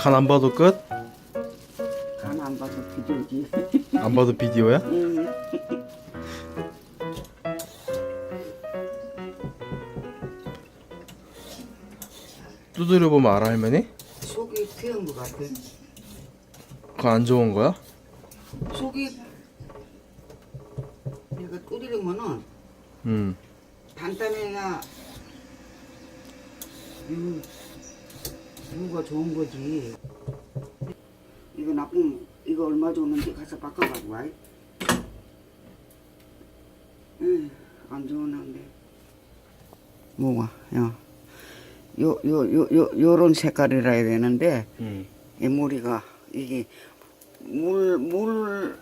간 안 봐도 끝? 간 안 봐서 비디오지. 안 봐도 비디오야? 응. 두드려 보면 알아 할머니? 속이 트인 것 같아. 그거 안 좋은 거야? 속이 이거 뚜리면은 음. 단단해야 음, 이거가 좋은 거지. 이거 나쁜 이거 얼마 줬는지 가서 바꿔가고 와. 안 좋은데. 뭐가, 야. 요, 요, 요, 요, 요런 색깔이라 해야 되는데, 음. 이 머리가, 이게, 물, 물,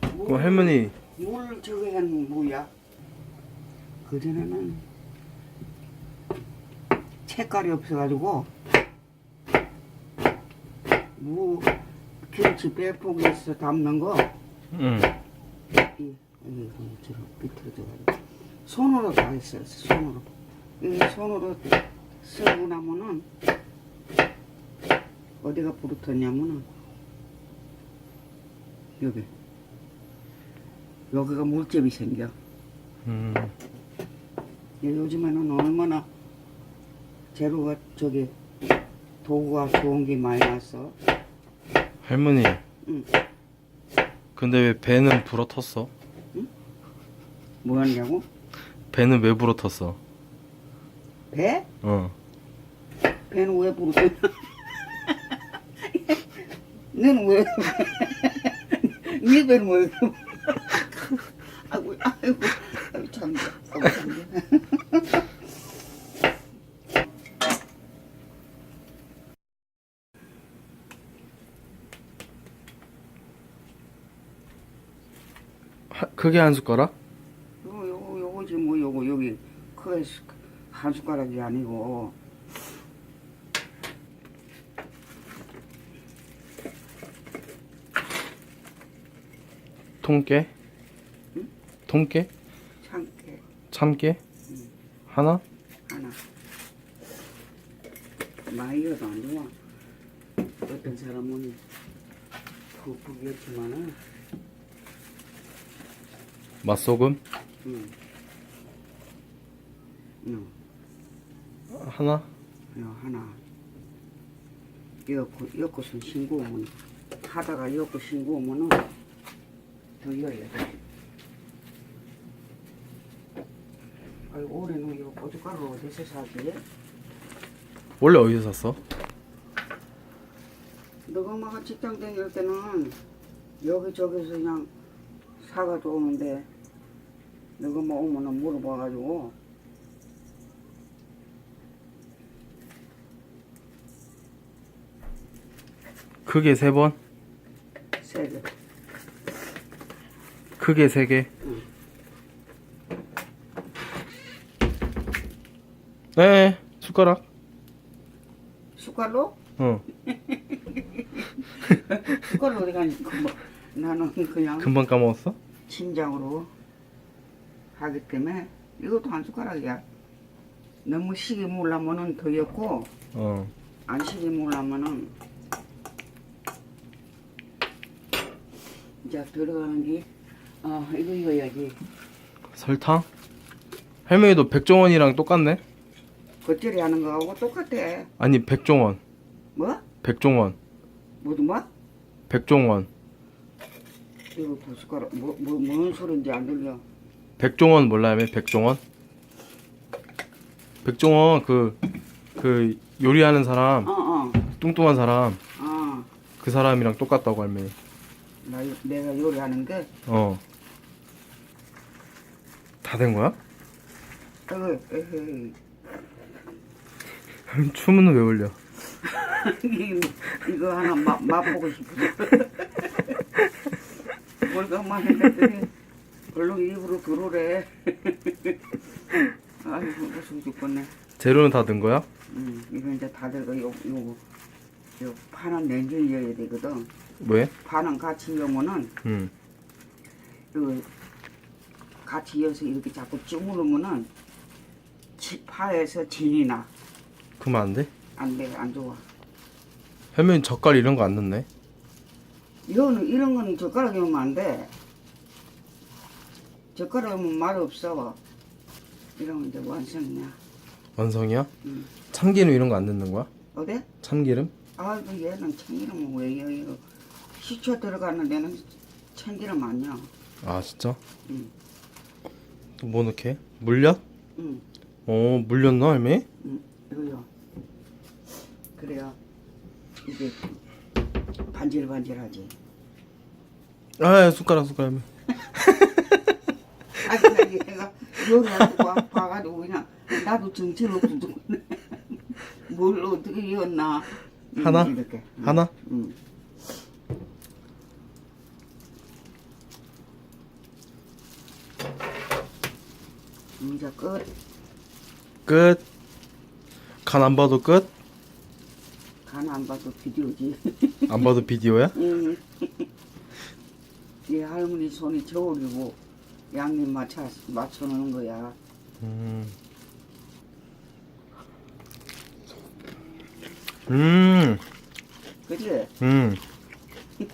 그럼 할머니 물 저거 한 뭐야? 그전에는 색깔이 없어가지고. 무 김치 빼포기에서 담는 거. 음. 이, 여기 밑으로 비틀어져가지고 손으로 다 했어요 손으로. 이 손으로 쓰고 나면은 어디가 부르텄냐면은 여기. 여기가 물집이 생겨. 음. 예, 요즘에는 얼마나 재료가 저기 도구가 좋은 게 많이 나왔어. 할머니 응. 근데 왜 배는 불어텄어? 뭐 하냐고? 배는 왜 불어텄어? 배? 어. 배는 왜 부르지? 너는 왜? 네 배는 왜? 아이고, 아이고, 아이고 참, 아이고 참. 하, 크게 한 숟가락? 요거 요거 요거지 뭐 요거 여기 크게 숟- 한 숟가락이 아니고 통깨? 응? 통깨? 참깨 참깨? 하나? 하나. 많이 여도 안 좋아. 어떤 사람은 푹푹이었지만은, 맛소금? 응. 응, 하나? 요 하나. 엮고, 엮고선 싱거우면, 하다가 엮고 싱거우면은, 더 여야 돼. 아이고, 올해는 이 고춧가루 어디서 사지? 원래 어디서 샀어? 너가 엄마가 직장 다닐 때는 여기저기서 그냥 사가지고 오는데 너가 뭐 오면은 물어봐가지고 크게 세 번? 세 개 크게 세 개? 네, 숟가락. 숟갈로? 어, 숟갈로 어디 가니 뭐 나는 그냥 금방 까먹었어? 침장으로 하기 때문에 이것도 한 숟가락이야 너무 시게 물라면은 더 였고 어. 안 시게 물라면은 이제 들어가는 게 어, 이거 이거야지 설탕? 할머니도 백종원이랑 똑같네? 겉절이 하는 거하고 똑같아. 아니, 백종원. 뭐? 백종원. 모두 뭐? 백종원. 이거 보숟가락 뭐, 뭐, 뭔 소리인지 안 들려. 백종원 몰라요? 백종원? 백종원, 그, 그, 요리하는 사람, 어, 어, 뚱뚱한 사람, 어. 그 사람이랑 똑같다고. 나, 요- 내가 요리하는 게, 어. 다 된 거야? 에헤이. 춤은 왜 올려? 이거- 이거 하나 맛, 맛보고 싶어. 뭘가만 했더니, 얼른 입으로 들어오래. 아이고, 무슨 죽겠네. 재료는 다든 거야? 음, 이거 이제 다들 그 요, 요, 요, 파는 냉장이어야 되거든. 왜? 파는 같이 여면은, 응. 그 같이 이어서 이렇게 자꾸 쭈무르면은 지- 파에서 진이 나. 그러면 안 돼? 안 돼, 안 좋아. 할머니 젓갈 이런 거 안 넣네. 이거는 이런 거는 젓가락에 하면 안 돼. 젓가락에 하면 맛 없어. 이러면 이제 완성이야. 완성이야? 응. 참기름 이런 거 안 넣는 거야? 어때? 참기름? 아이고 얘는 참기름 왜 이거 식초 들어가는 데는 참기름 아니야. 아 진짜? 응. 또뭐 넣게? 물엿? 응. 어 물엿 넣어 할머니? 응. 이거요. 그래야 이게 반질반질하지. 아 숟가락 숟가락 할머니. 아 얘가 요리하고 봐- 봐가지고 그냥 나도 정신없어 죽네. 뭘 어떻게 이었나. 응, 하나? 이렇게. 응. 하나? 응. 이제 끝. 끝. 간 안 봐도 끝? 간 안 봐도 비디오지. 안 봐도 비디오야? 응. 얘 할머니 손이 저울이고 양념 맞춰 맞춰 놓은 거야. 음. 음. 그지? 음.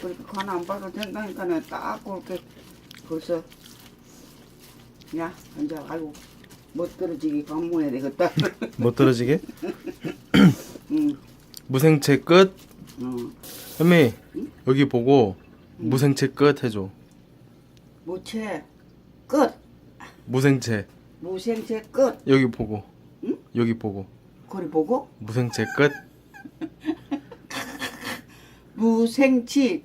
그렇게 간안 봐도 된다니까 내가 딱 그렇게 벌써 야 이제 아이고 못 떨어지게 방문해야 되겠다. 못 떨어지게? 응. 무생채 끝. 어. 할머니 여기 보고 무생채 끝 해줘. 무채 끝. 무생채 무생채 끝. 여기 보고. 응? 여기 보고. 거리 보고 무생채 끝. 무생치